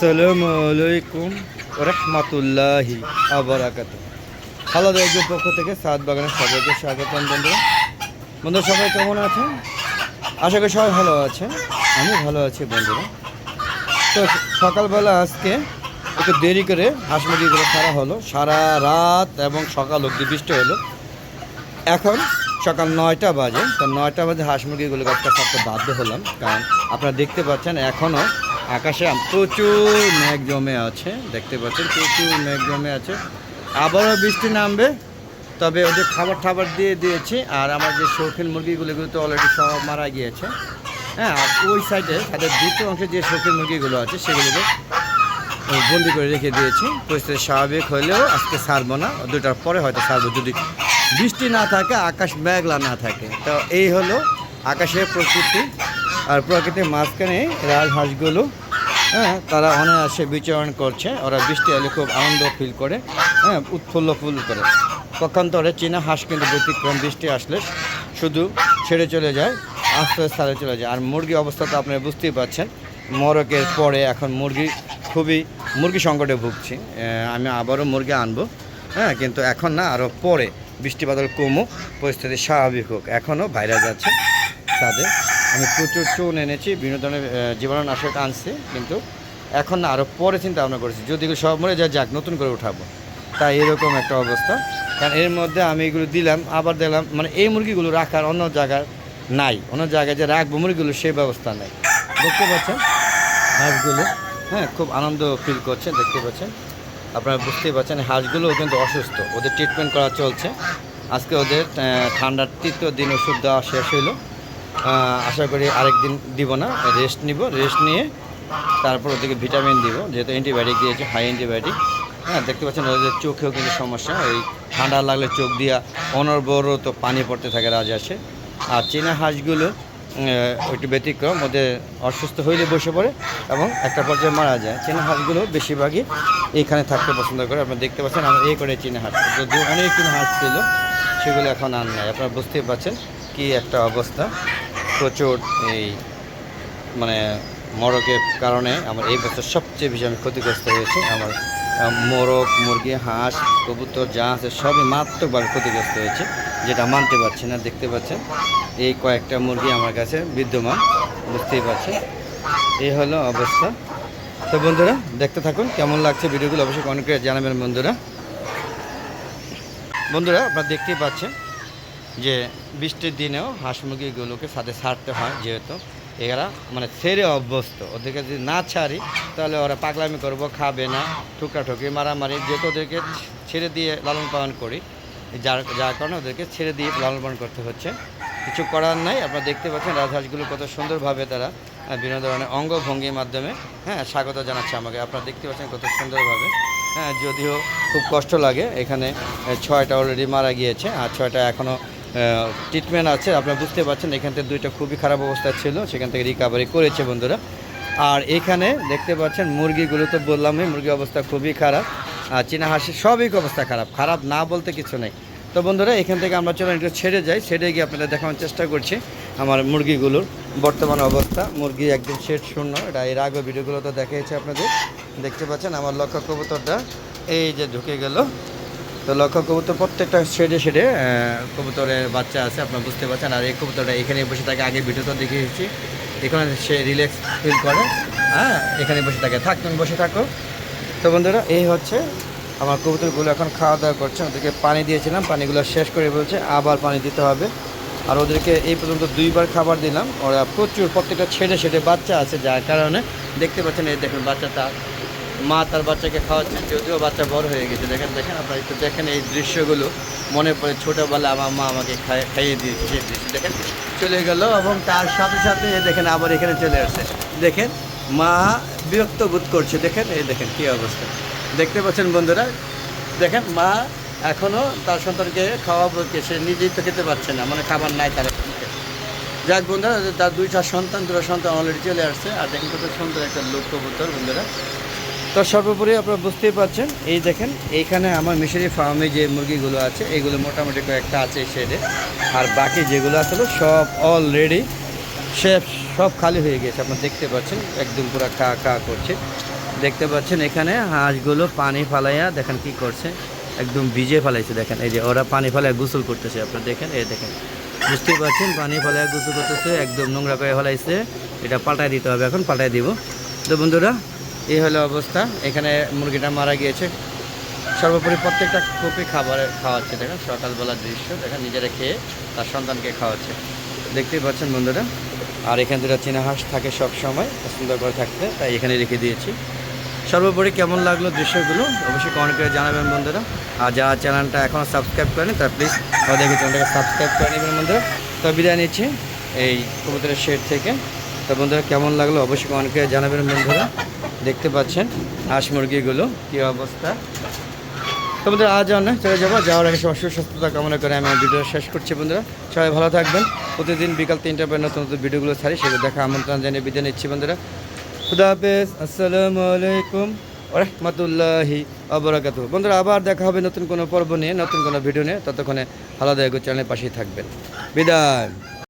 আসসালামু আলাইকুম রহমতুল্লাহি আবরাকাত খালাদ একজন পক্ষ থেকে সাত বাগানের সবাইকে স্বাগতম বন্ধু বন্ধু সবাই কেমন আছেন? আশা করি সবাই ভালো আছে আমি ভালো আছি বন্ধুরা। তো সকালবেলা আজকে একটু দেরি করে হাঁস মুরগিগুলো সারা হলো। সারা রাত এবং সকাল অবধি বৃষ্টি হলো। এখন সকাল নয়টা বাজে। তো নয়টা বাজে হাঁস মুরগিগুলোকে একটা ছাড়তে বাধ্য হলাম। কারণ আপনারা দেখতে পাচ্ছেন, এখনও আকাশে প্রচুর মেঘ জমে আছে, দেখতে পাচ্ছেন, প্রচুর মেঘ জমে আছে। আবারও বৃষ্টি নামবে, তবে ওদের খাবার টাবার দিয়ে দিয়েছি, আর আমার যে শৌখিন মুরগিগুলো, এগুলো তো অলরেডি সব মারা গিয়েছে। হ্যাঁ আর ওই সাইডে তাদের দ্বিতীয় অংশে যে শৌখিন মুরগিগুলো আছে, সেগুলোকে বন্দি করে রেখে দিয়েছি। পরিস্থিতি স্বাভাবিক হলেও আজকে সারবো না দুটার পরে হয়তো সারবো। যদি বৃষ্টি না থাকে, আকাশ মেঘলা না থাকে, তো এই হলো আকাশের প্রকৃতি। আর প্রকৃতির মাঝখানে রাজহাঁসগুলো হ্যাঁ তারা অনায়াসে বিচরণ করছে। ওরা বৃষ্টি হলে খুব আনন্দ ফিল করে হ্যাঁ উৎফুল্ল ফুল করে। পক্ষান্তরে চীনা হাঁস কিন্তু ব্যতিক্রম বৃষ্টি আসলে শুধু ছেড়ে চলে যায়, আস্তে আস্তে চলে যায়। আর মুরগি অবস্থা তো আপনারা বুঝতেই পারছেন, মরকের পরে এখন মুরগি খুবই, মুরগি সংকটে ভুগছি। আমি আবারও মুরগি আনব হ্যাঁ কিন্তু এখন না আরও পরে বৃষ্টি কমুক, পরিস্থিতি স্বাভাবিক হোক। এখনও বাইরে যাচ্ছে তাদের আমি প্রচুর চুন এনেছি বিভিন্ন ধরনের আনছি কিন্তু এখন না আরও পরে চিন্তা ভাবনা করেছি যদি সব মরে যায় যাক নতুন করে উঠাবো। তাই এরকম একটা অবস্থা। কারণ এর মধ্যে আমি এগুলো দিলাম আবার দিলাম মানে এই মুরগিগুলো রাখার অন্য জায়গায় নাই। অন্য জায়গায় যে রাখব মুরগিগুলো সেই ব্যবস্থা নাই। দেখতে পাচ্ছেন? হাঁসগুলো হ্যাঁ খুব আনন্দ ফিল করছেন দেখতে পাচ্ছেন? আপনারা বুঝতেই পারছেন হাঁসগুলোও কিন্তু অসুস্থ। ওদের ট্রিটমেন্ট করা চলছে। আজকে ওদের ঠান্ডার তৃতীয় দিন ওষুধ দেওয়া শেষ আহ, আশা করি আরেক দিন দিব না রেস্ট নিব রেস্ট নিয়ে তারপর ওদেরকে ভিটামিন দিব, যেহেতু অ্যান্টিবায়োটিক দিয়েছে হাই অ্যান্টিবায়োটিক হ্যাঁ দেখতে পাচ্ছেন ওদের চোখেও কিন্তু সমস্যা ওই ঠান্ডা লাগলে চোখ দিয়া অনর্বরত পানি পড়তে থাকে রাজহাঁসে আর চীনা হাঁসগুলো একটু ব্যতিক্রম, ওদের অসুস্থ হইলে বসে পড়ে এবং একটা পর্যায়ে মারা যায়। চীনা হাঁসগুলো বেশিরভাগই এইখানে থাকতে পছন্দ করে, আপনারা দেখতে পাচ্ছেন আমার এই করে চীনা হাঁস। অনেক চীনা হাঁস ছিল, সেগুলো এখন আর নাই, আপনারা বুঝতেই পারছেন কি একটা অবস্থা। প্রচুর এই মানে মরকের কারণে আমার এই বছর সবচেয়ে বেশি আমি ক্ষতিগ্রস্ত হয়েছি। আমার মোরগ, মুরগি, হাঁস, কবুতর যা আছে সবই মারাত্মকভাবে ক্ষতিগ্রস্ত হয়েছে, যেটা মানতে পারছি না, দেখতে পাচ্ছেন। এই কয়েকটা মুরগি আমার কাছে বিদ্যমান, বুঝতেই পারছেন। এই হলো অবস্থা। তো বন্ধুরা, দেখতে থাকুন কেমন লাগছে ভিডিওগুলো, অবশ্যই কমেন্ট জানাবেন বন্ধুরা। বন্ধুরা, আপনারা দেখতেই পাচ্ছেন যে বৃষ্টির দিনেও হাঁস মুরগিগুলোকে সাথে ছাড়তে হয় যেহেতু। এরা মানে ছেড়ে অভ্যস্ত। ওদেরকে যদি না ছাড়ি, তাহলে ওরা পাগলামি করব, খাবে না ঠুকাঠুকি মারামারি যেহেতু ওদেরকে ছেড়ে দিয়ে লালন পালন করি, যার যার কারণে ওদেরকে ছেড়ে দিয়ে লালন পালন করতে হচ্ছে। কিছু করার নাই, আপনারা দেখতে পাচ্ছেন রাজহাঁসগুলো কত সুন্দরভাবে তারা বিভিন্ন ধরনের অঙ্গভঙ্গির মাধ্যমে হ্যাঁ স্বাগত জানাচ্ছে আমাকে। আপনারা দেখতে পাচ্ছেন কত সুন্দরভাবে হ্যাঁ যদিও খুব কষ্ট লাগে। এখানে ছয়টা অলরেডি মারা গিয়েছে, আর ছয়টা এখনও ট্রিটমেন্ট আছে, আপনারা বুঝতে পারছেন, এখান থেকে দুইটা খুবই খারাপ অবস্থা ছিল, সেখান থেকে রিকাভারি করেছে বন্ধুরা। আর এখানে দেখতে পাচ্ছেন, মুরগিগুলো তো বললামই মুরগির অবস্থা খুবই খারাপ, আর চীনা হাঁসের সবই অবস্থা খারাপ খারাপ না বলতে কিছু নেই। তো বন্ধুরা, এখান থেকে আমরা চলো একটু ছেড়ে যাই, ছেড়ে গিয়ে আপনাদের দেখানোর চেষ্টা করছি আমার মুরগিগুলোর বর্তমান অবস্থা। মুরগি একদম শেড শূন্য, এটা এর আগে ভিডিওগুলো তো দেখিয়েছে আপনাদের। দেখতে পাচ্ছেন, আমার লক্ষ্য কবুতরটা এই যে ঢুকে গেল। তো লক্ষ্য কবুতর প্রত্যেকটা শেডে শেডে কবুতরের বাচ্চা আছে, আপনারা বুঝতে পারছেন। আর এই কবুতরটা এখানে বসে থাকে, আগে ভিডিওতে দেখিয়েছি এখানে সে রিল্যাক্স ফিল করে হ্যাঁ এখানে বসে থাকে। থাক, তুমি বসে থাকো। তো বন্ধুরা, এই হচ্ছে আমার কবুতরগুলো এখন খাওয়া দাওয়া করছে। ওদেরকে পানি দিয়েছিলাম, পানিগুলো শেষ করে বলছে আবার পানি দিতে হবে। আর ওদেরকে এই পর্যন্ত দুইবার খাবার দিলাম। ওরা প্রচুর, প্রত্যেকটা ছেড়ে ছেড়ে বাচ্চা আছে, যার কারণে দেখতে পাচ্ছেন, এই দেখুন বাচ্চাটা। মা তার বাচ্চাকে খাওয়াচ্ছে, যদিও বাচ্চা বড় হয়ে গেছে। দেখেন দেখেন আপনারা একটু দেখেন এই দৃশ্যগুলো। মনে পড়ে ছোটোবেলা আমার মা আমাকে খাই- খাইয়ে দিয়েছে সেই দৃশ্য। দেখেন, চলে গেল এবং তার সাথে সাথে দেখেন আবার এখানে চলে আসছে। দেখেন, মা বিরক্ত বোধ করছে। দেখেন, এই দেখেন কী অবস্থা। দেখতে পাচ্ছেন বন্ধুরা? দেখেন, মা এখনও তার সন্তানকে খাওয়াবো সে নিজেই তো খেতে পারছে না। মানে খাবার নাই তার যাক বন্ধুরা, তার দুইটা সন্তান, দুটো সন্তান অলরেডি চলে আসছে। আর দেখেন কত সুন্দর একটা লোক কবুতর বন্ধুরা। তো সর্বোপরি আপনারা বুঝতেই পারছেন, এই দেখেন, এইখানে আমার মিশরি ফার্মে যে মুরগিগুলো আছে এইগুলো মোটামুটি কয়েকটা আছে শেডে আর বাকি যেগুলো আসলে সব অলরেডি সে সব খালি হয়ে গেছে, আপনারা দেখতে পাচ্ছেন, একদম পুরো কা কা করছে। দেখতে পাচ্ছেন এখানে হাঁসগুলো পানি ফালাইয়া দেখেন কি করছে, একদম ভিজে ফালাইছে, দেখেন, এই যে ওরা পানি ফালাইয়া গোসল করতেছে, আপনারা দেখেন, এই দেখেন। বুঝতেই পারছেন পানি ফালাইয়া গোসল করতেছে, একদম নোংরা করে ফেলাইছে, এটা পাল্টাই দিতে হবে, এখন পাল্টাই দিব। তো বন্ধুরা এই হলো অবস্থা। এখানে মুরগিটা মারা গিয়েছে। সর্বোপরি প্রত্যেকটা কপি খাবারে খাওয়াচ্ছে, দেখেন, সকালবেলার দৃশ্য। দেখেন, নিজেরা খেয়ে তার সন্তানকে খাওয়াচ্ছে। দেখতেই পাচ্ছেন বন্ধুরা, আর এখানে দুটা চীনা হাঁস থাকে সব সময়, সুন্দর করে থাকতে, তাই এখানে রেখে দিয়েছি। সর্বোপরি কেমন লাগল দৃশ্যগুলো, অবশ্যই কমেন্ট করে জানাবেন বন্ধুরা। আর যারা চ্যানেলটা এখনও সাবস্ক্রাইব করেনি, তারা প্লিজ আমাদের চ্যানেলটাকে সাবস্ক্রাইব করে নেবেন বন্ধুরা। তো বিদায় নিচ্ছি এই কবুতরের শেড থেকে। তো বন্ধুরা, কেমন লাগল অবশ্যই কমেন্ট করে জানাবেন বন্ধুরা। দেখতে পাচ্ছেন হাঁস মুরগিগুলো কী অবস্থা? তোমাদের আজ অনেক চলে যাব। যাওয়ার আগে সবার সুস্বাস্থ্যতা কামনা করে আমি আমার ভিডিও শেষ করছি, বন্ধুরা। সবাই ভালো থাকবেন। প্রতিদিন বিকাল তিনটা পর নতুন নতুন ভিডিওগুলো ছাড়ি, সেগুলো দেখা আমন্ত্রণ জানিয়ে বিদায় নিচ্ছি, বন্ধুরা। খুদা হাফেজ, আসসালামু আলাইকুম রহমতুল্লাহি আবরাকাত বন্ধুরা, আবার দেখা হবে নতুন কোনো পর্ব নিয়ে, নতুন কোনো ভিডিও নিয়ে। ততক্ষণে আলাদা চ্যানেলের পাশেই থাকবেন। বিদায়।